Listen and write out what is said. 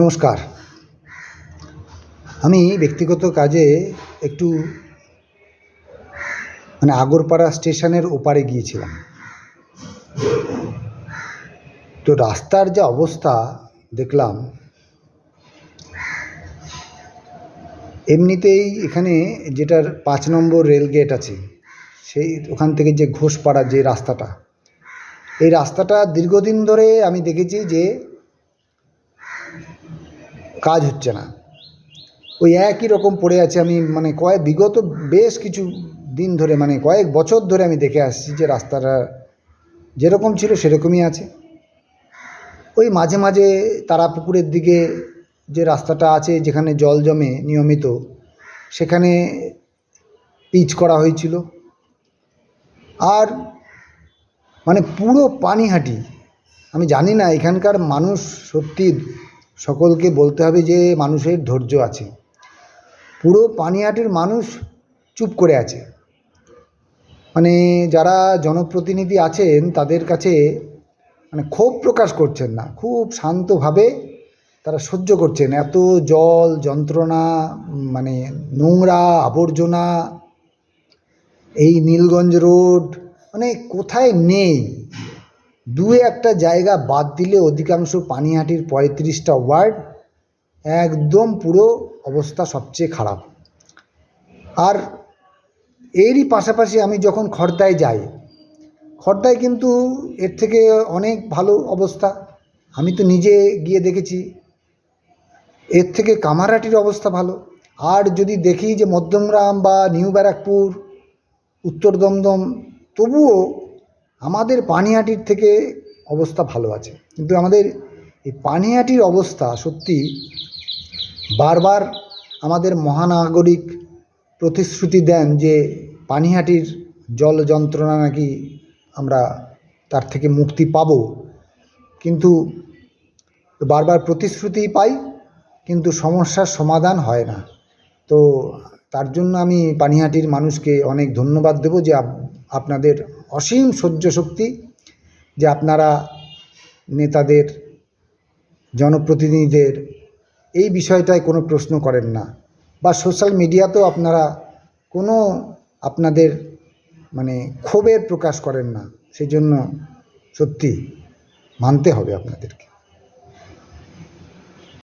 নমস্কার। আমি ব্যক্তিগত কাজে একটু মানে আগরপাড়া স্টেশনের ওপারে গিয়েছিলাম। তো রাস্তার যা অবস্থা দেখলাম, এমনিতেই এখানে যেটার পাঁচ নম্বর রেল গেট আছে, সেই ওখান থেকে যে ঘোষপাড়া যে রাস্তাটা, এই রাস্তাটা দীর্ঘদিন ধরে আমি দেখেছি যে কাজ হচ্ছে না। ওই একই রকম পড়ে আছে আমি মানে কয়েক, বিগত বেশ কিছু দিন ধরে মানে কয়েক বছর ধরে আমি দেখে আসছি যে রাস্তাটা যেরকম ছিল সেরকমই আছে। ওই মাঝে মাঝে তারাপুকুরের দিকে যে রাস্তাটা আছে, যেখানে জল জমে নিয়মিত, সেখানে পিচ করা হয়েছিল। আর মানে পুরো পানিহাটি, আমি জানি না এখানকার মানুষ সত্যি সকলকে বলতে হবে যে মানুষের ধৈর্য আছে। পুরো পানিহাটির মানুষ চুপ করে আছে। মানে যারা জনপ্রতিনিধি আছেন, তাদের কাছে মানে ক্ষোভ প্রকাশ করছেন না। খুব শান্তভাবে তারা সহ্য করছেন। এত জল, যন্ত্রণা মানে নোংরা আবর্জনা, এই নীলগঞ্জ রোড মানে কোথায় নেই? দু একটা জায়গা বাদ দিলে অধিকাংশ পানিহাটির পঁয়ত্রিশটা ওয়ার্ড একদম পুরো অবস্থা সবচেয়ে খারাপ। আর এরই পাশাপাশি আমি যখন খড়দায় যাই খড়দায় কিন্তু এর থেকে অনেক ভালো অবস্থা। আমি তো নিজে গিয়ে দেখেছি, এর থেকে কামারহাটির অবস্থা ভালো। আর যদি দেখি যে মধ্যমগ্রাম বা নিউ ব্যারাকপুর, উত্তর দমদম, তবুও আমাদের পানিহাটির থেকে অবস্থা ভালো আছে। কিন্তু আমাদের এই পানিহাটির অবস্থা সত্যি বারবার আমাদের মহানাগরিক প্রতিশ্রুতি দেন যে পানিহাটির জল যন্ত্রণা নাকি আমরা তার থেকে মুক্তি পাব। কিন্তু বারবার প্রতিশ্রুতি পাই, কিন্তু সমস্যার সমাধান হয় না। তো তার জন্য আমি পানিহাটির মানুষকে অনেক ধন্যবাদ দেবো যে আপনাদের অসীম সহ্য শক্তি যে আপনারা নেতাদের, জনপ্রতিনিধিদের এই বিষয়টায় কোনো প্রশ্ন করেন না। বা সোশ্যাল মিডিয়াতেও আপনারা কোনো আপনাদের মানে ক্ষোভের প্রকাশ করেন না। সেই জন্য সত্যি মানতে হবে আপনাদেরকে।